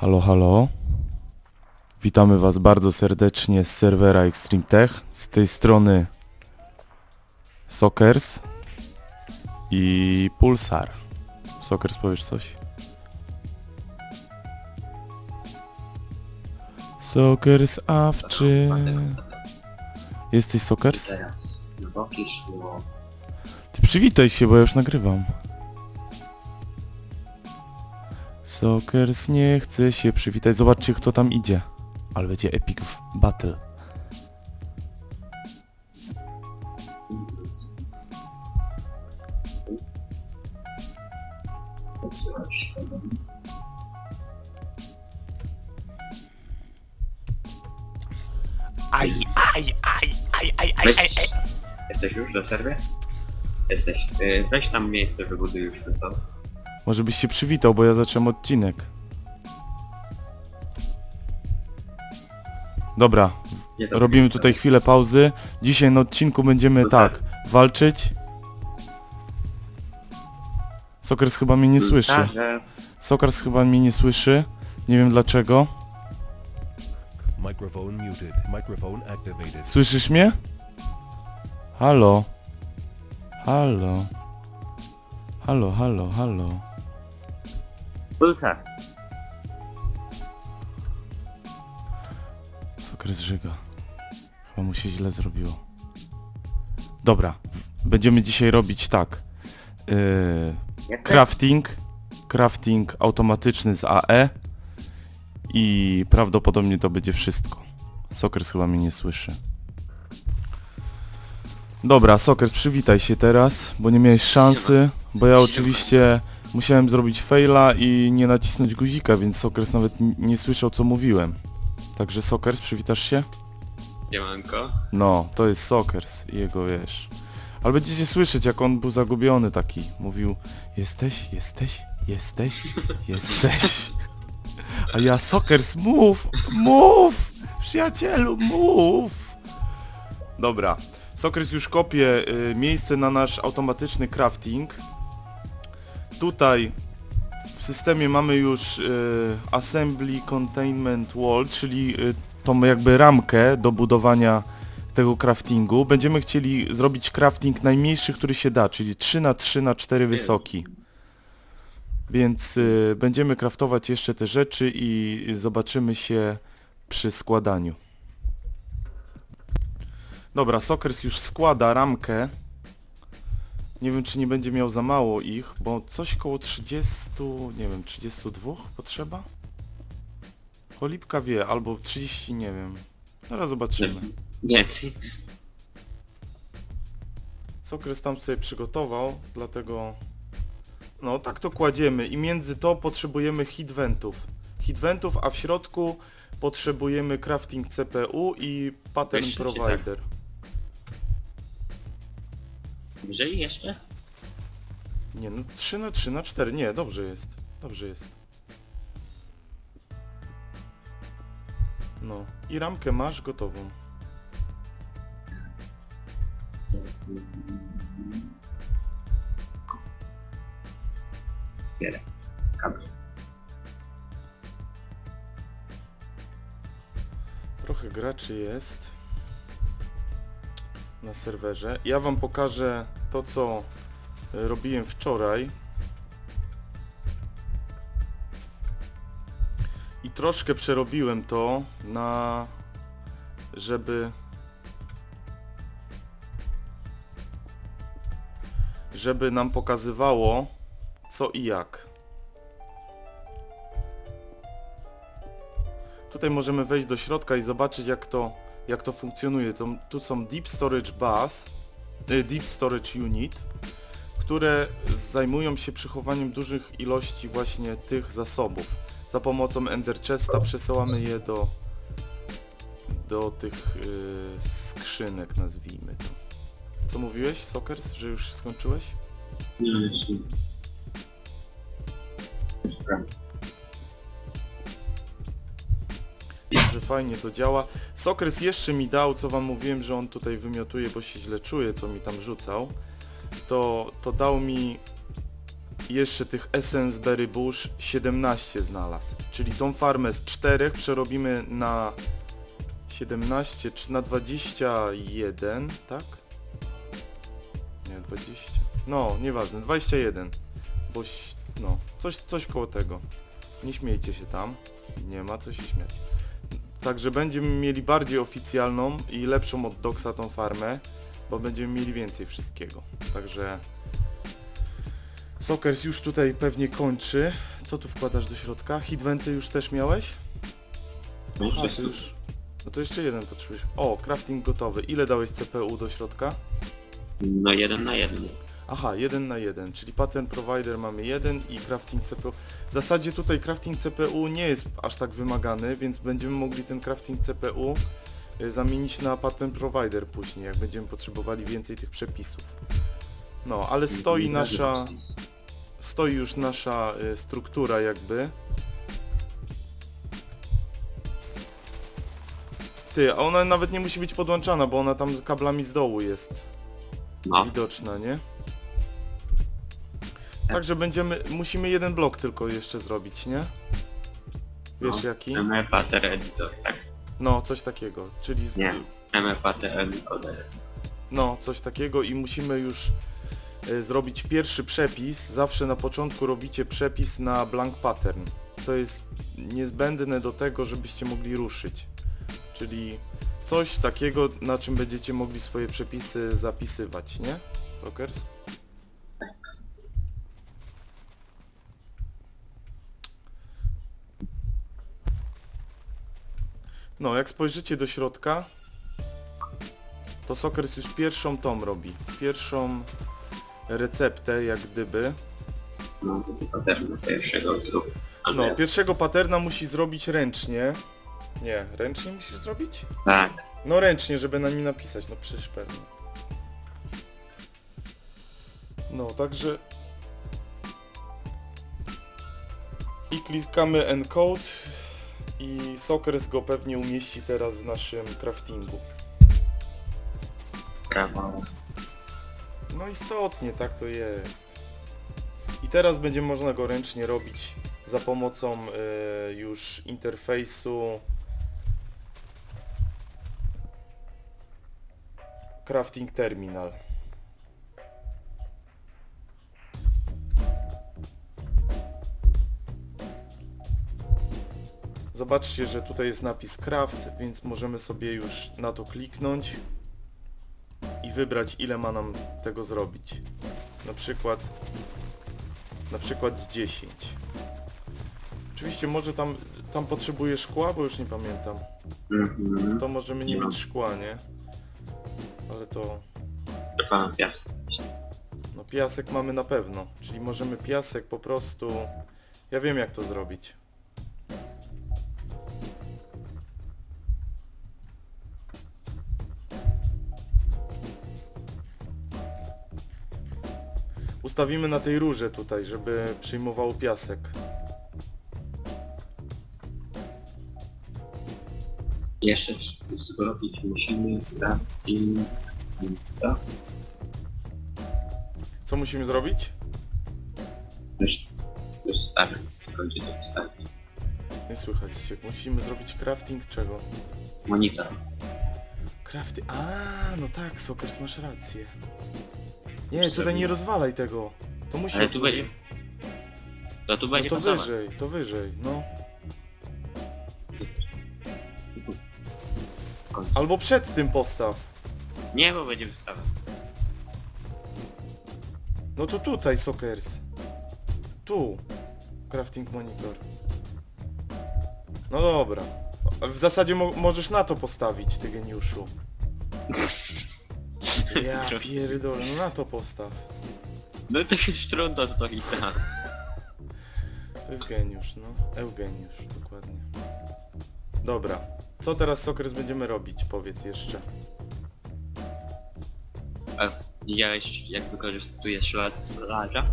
Halo, halo. Witamy Was bardzo serdecznie z serwera Extreme Tech. Z tej strony Sockers i Pulsar. Sockers, powiesz coś? Sockers awczy. Jesteś Sockers? Teraz boki szło. Ty przywitaj się, bo ja już nagrywam. Sockers nie chce się przywitać. Zobaczcie, kto tam idzie. Ale będzie epic w battle. Aj, aj, aj, aj, aj, aj, aj, aj. Jesteś już do serwy? Jesteś. Y, Weź tam miejsce, wybuduj już to. Może byś się przywitał, bo ja zacząłem odcinek. Dobra, tak. robimy tutaj chwilę pauzy. Dzisiaj na odcinku będziemy tak, tak. walczyć. Sokers chyba mnie nie słyszy. Pulsarze, Sokers chyba mnie nie słyszy. Nie wiem dlaczego. Słyszysz mnie? Halo? Halo? Halo, halo, halo? Pulsar. Sokres żyga. Chyba mu się źle zrobiło. Dobra, będziemy dzisiaj robić tak. Yy, Jak crafting, crafting automatyczny z AE i prawdopodobnie to będzie wszystko. Sokers chyba mnie nie słyszy. Dobra, Sokers, przywitaj się teraz, bo nie miałeś szansy, bo ja oczywiście musiałem zrobić faila i nie nacisnąć guzika, więc Sokers nawet nie słyszał co mówiłem. Także Sokers, przywitasz się? Siemanko. No, to jest Sokers i jego wiesz. Ale będziecie słyszeć, jak on był zagubiony taki. Mówił, jesteś, jesteś, jesteś, jesteś. A ja, Sokers, mów, mów, przyjacielu, mów. Dobra, Sokers już kopie y, miejsce na nasz automatyczny crafting. Tutaj w systemie mamy już y, Assembly Containment Wall, czyli y, tą jakby ramkę do budowania tego craftingu. Będziemy chcieli zrobić crafting najmniejszy, który się da, czyli 3 na 3 na 4 wysoki. Więc y, będziemy craftować jeszcze te rzeczy i zobaczymy się przy składaniu. Dobra, Sokers już składa ramkę. Nie wiem, czy nie będzie miał za mało ich, bo coś koło 30, nie wiem, 32 potrzeba? Cholipka wie, albo 30, nie wiem. Zaraz zobaczymy. Nie, ty. Sokres tam sobie przygotował, dlatego... No, tak to kładziemy i między to potrzebujemy hitventów. Hitventów, a w środku potrzebujemy crafting CPU i pattern czy tak? Wyżej jeszcze? Nie, no 3 na 3 na 4, nie, dobrze jest. Dobrze jest. No, i ramkę masz gotową. Bierę. Kabel. Trochę graczy jest na serwerze. Ja wam pokażę to, co e, robiłem wczoraj. I troszkę przerobiłem to na... żeby... żeby nam pokazywało co i jak. Tutaj możemy wejść do środka i zobaczyć jak to, jak to funkcjonuje. To, tu są Deep Storage Bus, y, Deep Storage Unit, które zajmują się przechowaniem dużych ilości właśnie tych zasobów. Za pomocą Ender Chesta przesyłamy je do, do tych y, skrzynek, nazwijmy to. Co mówiłeś, Sokers, że już skończyłeś? Nie, jeszcze. Że fajnie to działa. Sokres jeszcze mi dał, co wam mówiłem, że on tutaj wymiotuje, bo się źle czuje, co mi tam rzucał. To, to dał mi jeszcze tych Essence Berry Bush 17 znalazł. Czyli tą farmę z 4 przerobimy na 17 czy na 21, tak? Nie, 20. No, nieważne, 21. Bo ś- no, coś, coś koło tego. Nie śmiejcie się tam. Nie ma co się śmiać. Także będziemy mieli bardziej oficjalną i lepszą od Doxa tą farmę, bo będziemy mieli więcej wszystkiego. Także Sokers już tutaj pewnie kończy. Co tu wkładasz do środka? Hitwenty już też miałeś? Aha, to już... No to jeszcze jeden potrzebujesz. O, crafting gotowy. Ile dałeś CPU do środka? no jeden na jeden. Aha, jeden na jeden, czyli pattern provider mamy jeden i crafting CPU. W zasadzie tutaj crafting CPU nie jest aż tak wymagany, więc będziemy mogli ten crafting CPU y, zamienić na pattern provider później, jak będziemy potrzebowali więcej tych przepisów. No, ale stoi nasza, stoi już nasza y, struktura jakby. Ty, a ona nawet nie musi być podłączana, bo ona tam kablami z dołu jest No, widoczna, nie? Także będziemy, musimy jeden blok tylko jeszcze zrobić, nie? Wiesz No. jaki? MFATR editor, tak? No, coś takiego, czyli z, Nie. MFATR encoder. no, coś takiego i musimy już e, zrobić pierwszy przepis. Zawsze na początku robicie przepis na blank pattern. To jest niezbędne do tego, żebyście mogli ruszyć. Czyli coś takiego, na czym będziecie mogli swoje przepisy zapisywać, nie? Sokers? No, jak spojrzycie do środka, to Sokers już pierwszą tą robi. Pierwszą receptę, jak gdyby. No, to też pierwszego zrób. No, pierwszego paterna musi zrobić ręcznie. Nie, ręcznie musisz zrobić? Tak. No ręcznie, żeby na nim napisać, no przecież pewnie. No, także... I klikamy encode i Sokers go pewnie umieści teraz w naszym craftingu. Prawo. No istotnie, tak to jest. I teraz będzie można go ręcznie robić za pomocą y, już interfejsu Crafting Terminal. Zobaczcie, że tutaj jest napis craft, więc możemy sobie już na to kliknąć i wybrać ile ma nam tego zrobić. Na przykład na przykład z 10. Oczywiście może tam, tam potrzebuje szkła, bo już nie pamiętam. Mhm. To możemy nie ma. mieć szkła, nie? Ale to piasek. no piasek mamy na pewno, czyli możemy piasek po prostu ja wiem jak to zrobić. Ustawimy na tej rurze tutaj, żeby przyjmowało piasek. Jeszcze zrobić musimy to. Co musimy zrobić? Stary. Będzie to. Nie słychać cię. Musimy zrobić crafting czego? Monitor. Crafting. A, no tak, Sokers, masz rację. Nie, tutaj nie rozwalaj tego. To musi. Ale tu będzie. To tu No będzie to pasować. wyżej, to wyżej, no. Albo przed tym postaw. Nie, bo będzie wystawa. No to tutaj, Sokers. Tu. Crafting monitor. No dobra. W zasadzie mo możesz na to postawić, ty geniuszu. Ja pierdolę, no na to postaw. No to się strąda stoi tam. To jest geniusz, no. Eugeniusz, dokładnie. Dobra. Co teraz Sokres będziemy robić? Powiedz jeszcze. A widziałeś jak wykorzystuje szlak slacza?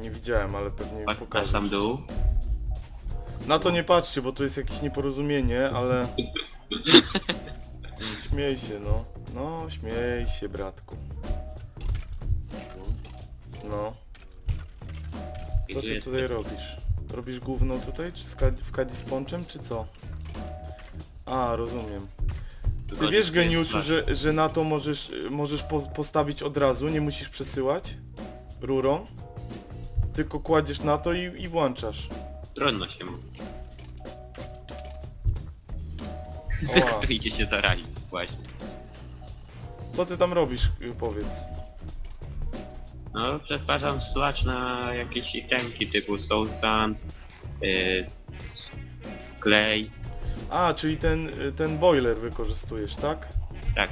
Nie widziałem, ale pewnie mi Patrz na pokażę. sam dół. Na to nie patrzcie, bo tu jest jakieś nieporozumienie, ale... Śmiej się, no. No, śmiej się, bratku. No. Co ty tutaj robisz? Robisz gówno tutaj, czy z w kadzi z ponczem, czy co? A, rozumiem. Ty wiesz, geniuszu, że, że na to możesz, możesz po, postawić od razu, nie musisz przesyłać rurą, tylko kładziesz na to i, i włączasz. Trudno się mówi. Oła. Kto idzie się zarazić, właśnie. Co ty tam robisz, y, powiedz? No, przetwarzam slacz na jakieś itemki typu soul sand, yy, s- klej, A, czyli ten, y, ten boiler wykorzystujesz, tak? tak.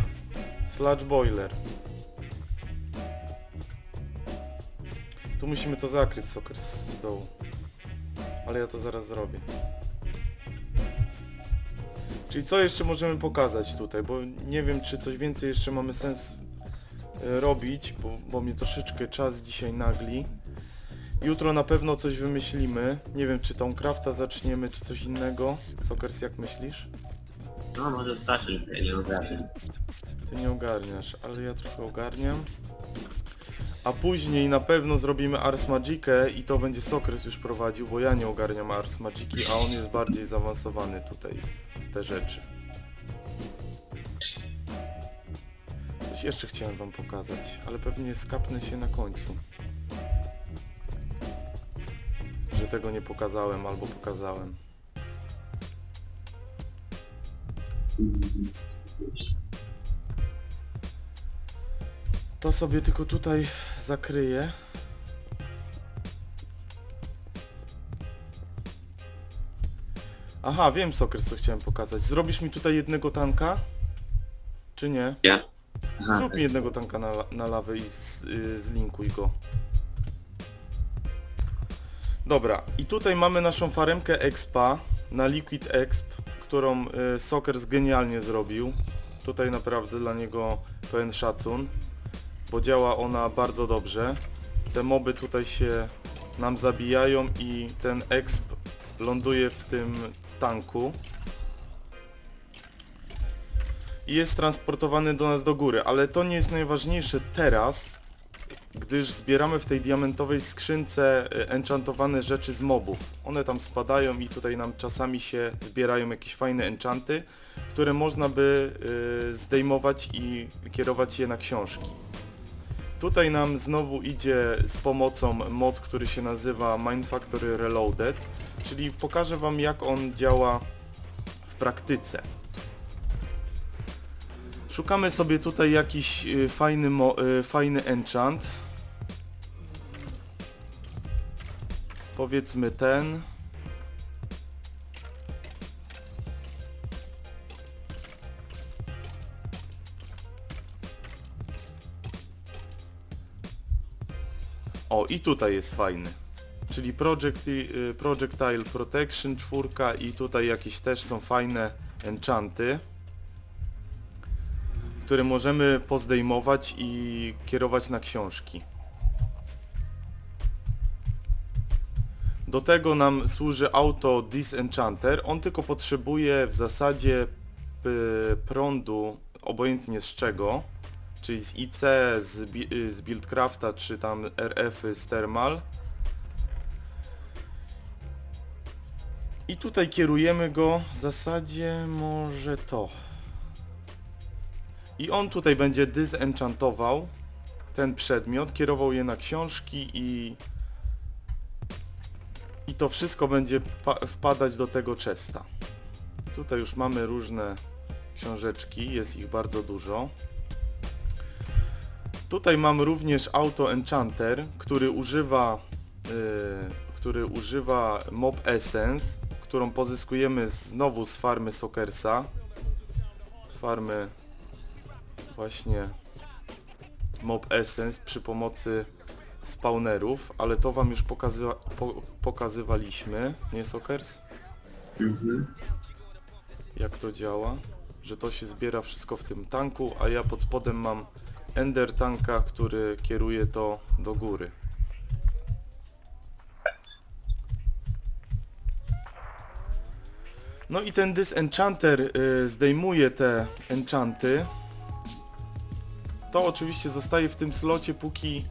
Sludge boiler. Tu musimy to zakryć, Sokers, z dołu. Ale ja to zaraz zrobię. Czyli co jeszcze możemy pokazać tutaj, bo nie wiem, czy coś więcej jeszcze mamy sens e, robić, bo, bo mnie troszeczkę czas dzisiaj nagli. Jutro na pewno coś wymyślimy. Nie wiem, czy tą crafta zaczniemy, czy coś innego. Sokers, jak myślisz? No, może zacząć, ja nie ogarniam. Ty nie ogarniasz, ale ja trochę ogarniam. A później na pewno zrobimy Ars Magicę i to będzie Sokres już prowadził, bo ja nie ogarniam Ars Magiki, a on jest bardziej zaawansowany tutaj te rzeczy. Coś jeszcze chciałem wam pokazać, ale pewnie skapnę się na końcu. Że tego nie pokazałem albo pokazałem. To sobie tylko tutaj zakryję. Aha, wiem Sokres co chciałem pokazać. Zrobisz mi tutaj jednego tanka? Czy nie? Ja? Aha, Zrób mi jednego tanka na, na lawę i z, y, zlinkuj go. Dobra, i tutaj mamy naszą faremkę Expa na Liquid Exp, którą y, Sokers genialnie zrobił. Tutaj naprawdę dla niego pełen szacun, bo działa ona bardzo dobrze. Te moby tutaj się nam zabijają i ten Exp ląduje w tym tanku i jest transportowany do nas do góry, ale to nie jest najważniejsze teraz, gdyż zbieramy w tej diamentowej skrzynce e, enchantowane rzeczy z mobów. One tam spadają i tutaj nam czasami się zbierają jakieś fajne enchanty, które można by y, zdejmować i kierować je na książki. Tutaj nam znowu idzie z pomocą mod, który się nazywa Mind Factory Reloaded, czyli pokażę Wam jak on działa w praktyce. Szukamy sobie tutaj jakiś y, fajny, y, fajny enchant. Powiedzmy ten. I tutaj jest fajny. Czyli projecti, y, Projectile Protection 4 i tutaj jakieś też są fajne enchanty które możemy pozdejmować i kierować na książki. Do tego nam służy Auto Disenchanter. On tylko potrzebuje w zasadzie y, prądu, obojętnie z czego, czyli z IC, z, y, z Buildcrafta, czy tam RF z Thermal. I tutaj kierujemy go w zasadzie może to. I on tutaj będzie disenchantował ten przedmiot, kierował je na książki i i to wszystko będzie pa- wpadać do tego chesta. Tutaj już mamy różne książeczki, jest ich bardzo dużo. Tutaj mam również Auto Enchanter, który używa yy, który używa Mob Essence, którą pozyskujemy znowu z farmy Sokersa. Farmy właśnie Mob Essence przy pomocy spawnerów, ale to wam już pokazywa po pokazywaliśmy, nie Sokers? Mhm. Jak to działa? Że to się zbiera wszystko w tym tanku, a ja pod spodem mam Ender tanka, który kieruje to do góry. No i ten Disenchanter y, zdejmuje te enchanty. To oczywiście zostaje w tym slocie, póki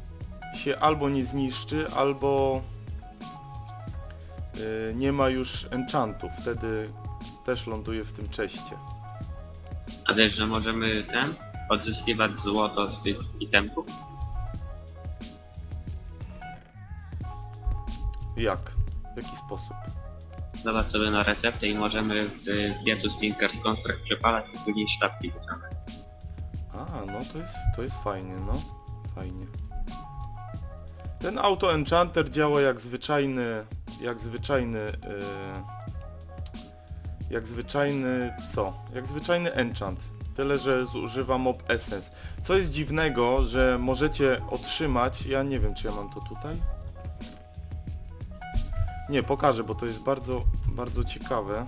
się albo nie zniszczy, albo y, nie ma już enchantów. Wtedy też ląduje w tym czeście. A wiesz, że możemy ten odzyskiwać złoto z tych itemków? Jak? W jaki sposób? Zobacz sobie na receptę i możemy w Vietu Stinkers Construct przepalać i później sztabki wyciągać. A, no to jest, to jest fajnie, no. Fajnie. Ten auto enchanter działa jak zwyczajny, jak zwyczajny, yy, jak zwyczajny, co? Jak zwyczajny enchant. Tyle, że zużywa mob essence. Co jest dziwnego, że możecie otrzymać, ja nie wiem czy ja mam to tutaj. Nie, pokażę, bo to jest bardzo, bardzo ciekawe.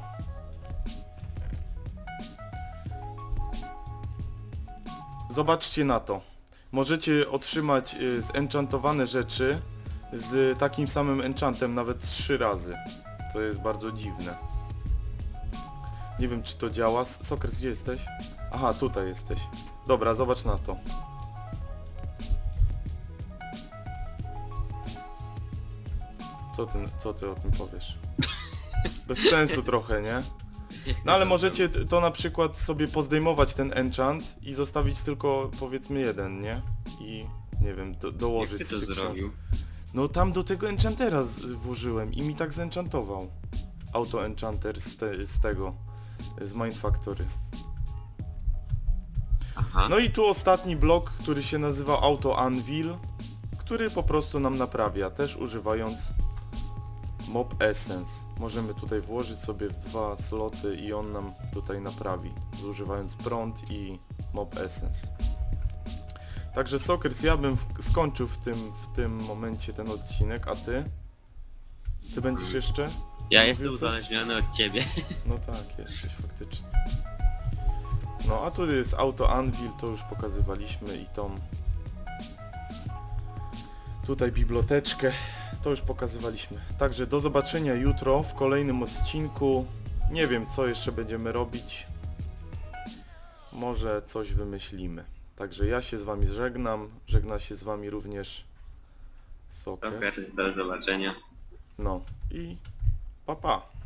Zobaczcie na to. Możecie otrzymać y, zenchantowane rzeczy z takim samym enchantem nawet trzy razy. To jest bardzo dziwne. Nie wiem czy to działa. Sokers, gdzie jesteś? Aha, tutaj jesteś. Dobra, zobacz na to. Co ty, co ty o tym powiesz? Bez sensu trochę, nie? No ale możecie to na przykład sobie pozdejmować ten enchant i zostawić tylko powiedzmy jeden, nie? I nie wiem, do, Jak dołożyć ty z to tych zrobił? No tam do tego enchantera z- włożyłem i mi tak zenchantował. Auto enchanter z, te, z tego, z Mind Factory. Aha. No i tu ostatni blok, który się nazywa Auto Anvil, który po prostu nam naprawia, też używając Mob Essence. Możemy tutaj włożyć sobie w dwa sloty i on nam tutaj naprawi, zużywając prąd i Mob Essence. Także Sokers, ja bym w, skończył w tym, w tym momencie ten odcinek, a ty? Ty będziesz jeszcze? Ja jestem coś? uzależniony od ciebie. No tak, jesteś faktycznie. No a tu jest auto Anvil, to już pokazywaliśmy i tą tutaj biblioteczkę, to już pokazywaliśmy. Także do zobaczenia jutro w kolejnym odcinku. Nie wiem co jeszcze będziemy robić. Może coś wymyślimy. Także ja się z wami żegnam, żegna się z wami również. Super, do zobaczenia. No i papá.